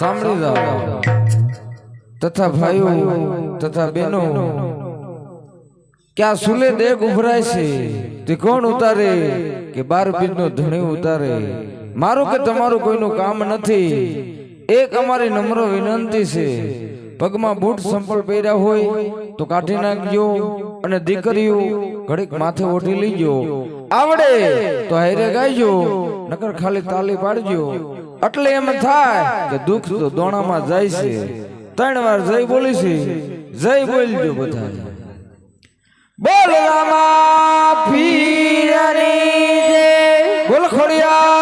સાંભળી જાઓ. તથા ભાઈઓ, તથા બેનો ક્યાં સુલે દેગ ઉભરાય છે? તે કોણ ઉતારે કે બાર બીજનો ધણી ઉતારે? મારું કે તમારું કોઈનું કામ નથી. એક અમારી નમ્ર વિનંતી છે. પગમાં બૂટ સંપલ પહેર્યા હોય તો કાઢી નાખજો અને દીકરીઓ ઘડીક માથે ઓઢી લીજો. આવડે તો હારે ગાઈજો નકર ખાલી તાલી પાડજો. એટલે એમ થાય કે દુઃખ તો દોણામાં જાય છે. ત્રણ વાર જય બોલી છે. જય બોલજો બધા બોલ રામા પીરની બોલ ખોડિયા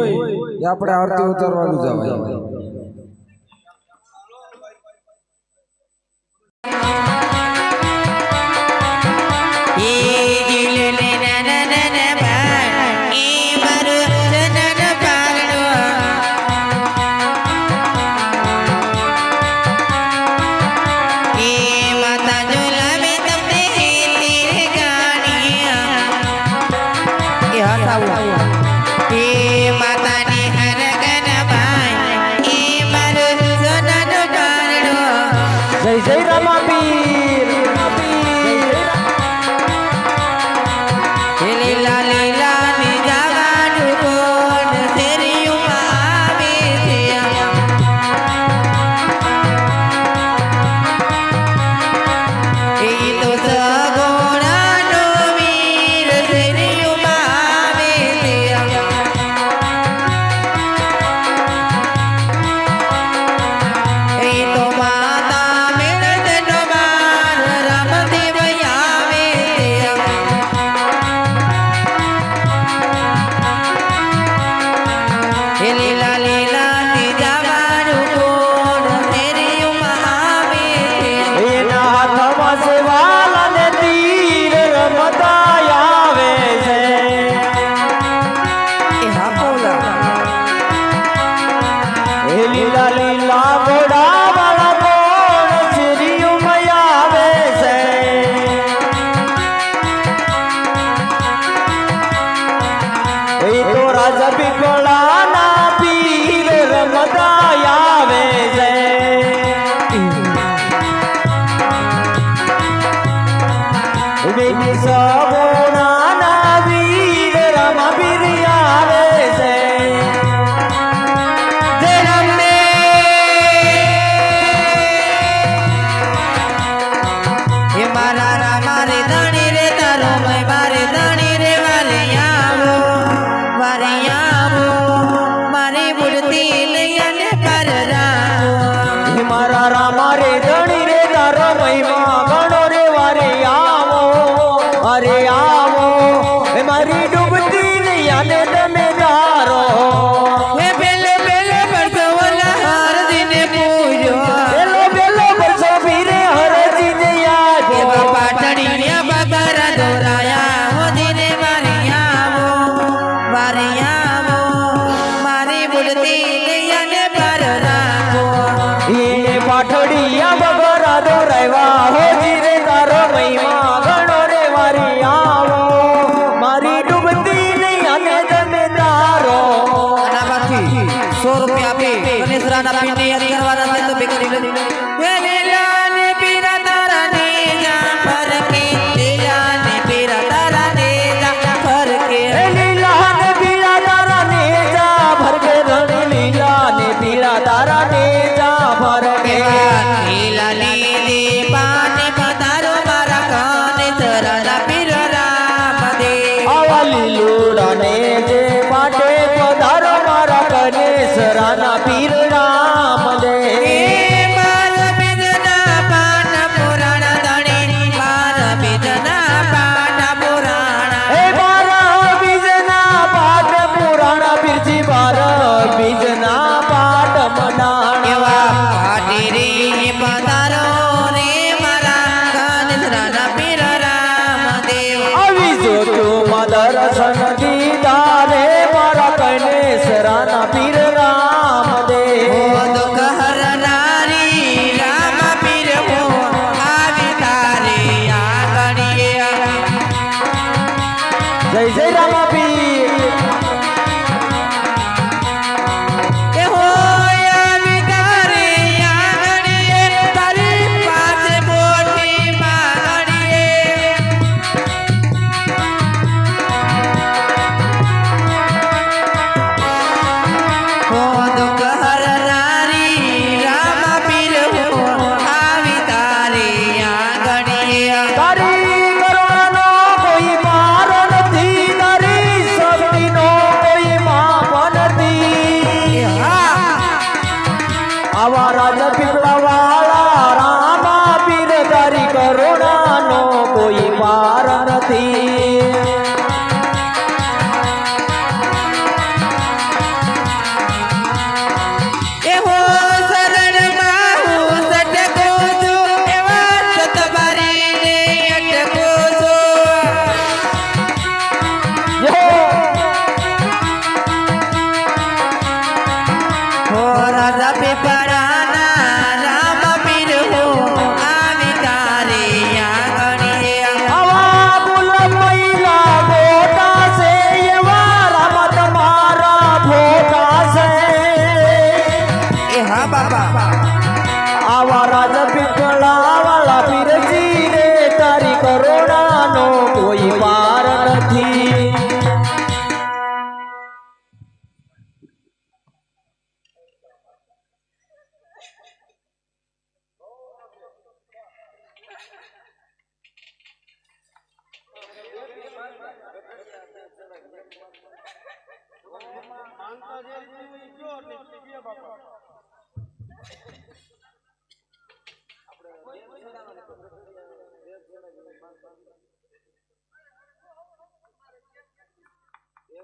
હોય એ આપણે આરતી ઉતારવાનું જવાય પાઠડિયા બગરા દોરાવ્યા હોજી રે. Yeah. সনা हा बाबा. आवाराज पितळा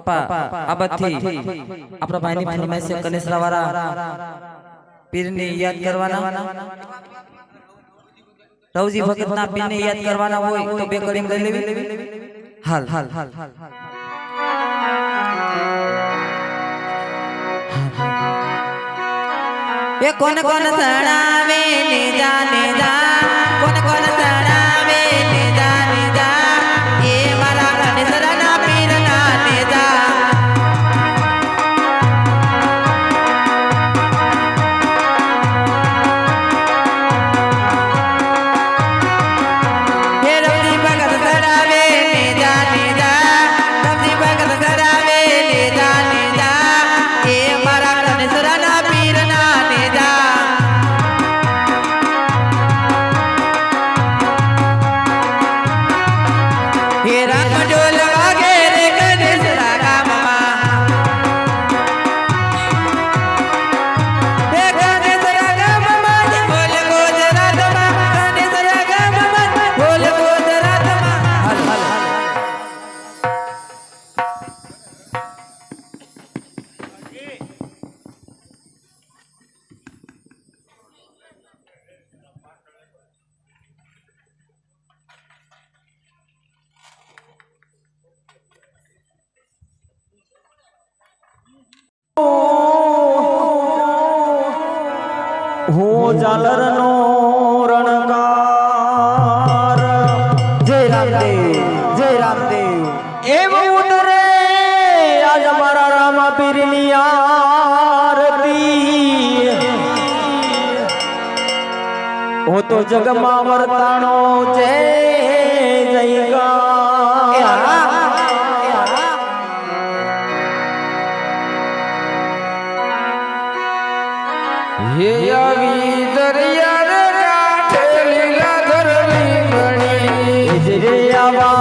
पापा अबथी अपना भाई फरमाइश कलेश रवारा पीर ने याद करवाना। रौजी भगत ना पीर ने याद करवाना हो तो बेकरिंग कर लेवी। हाल हाल हाल। हाल ये कौन कौन सड़ावे ने जाने जा ઝાલર નો રણકાર। જય રામદેવ જય રામદેવ। એવું ઉતરે આજ અમારા રામા પીરની આરતી। હું તો જગમાં વર્તાણો છે जावा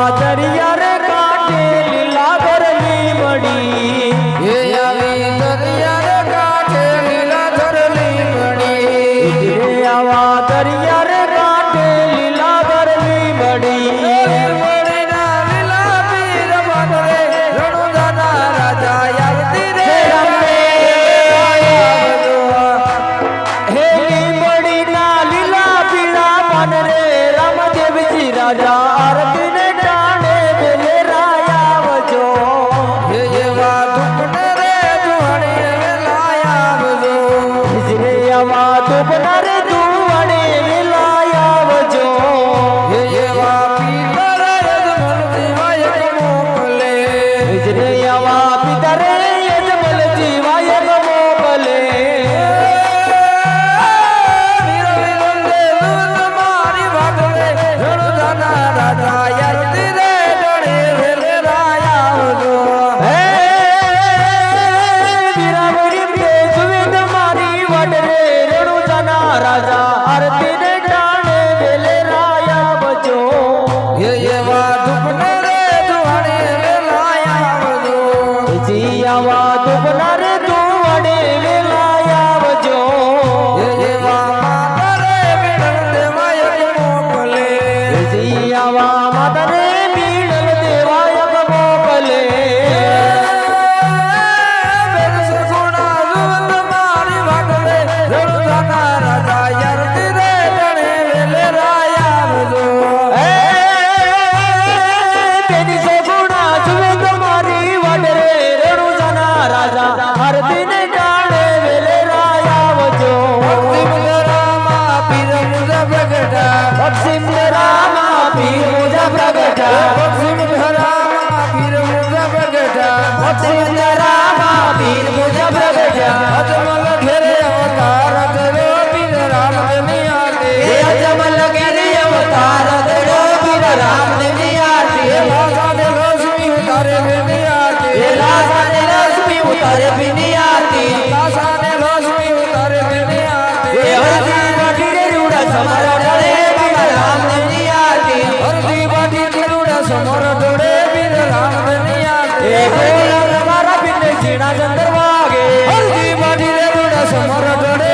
나다 समर डोळे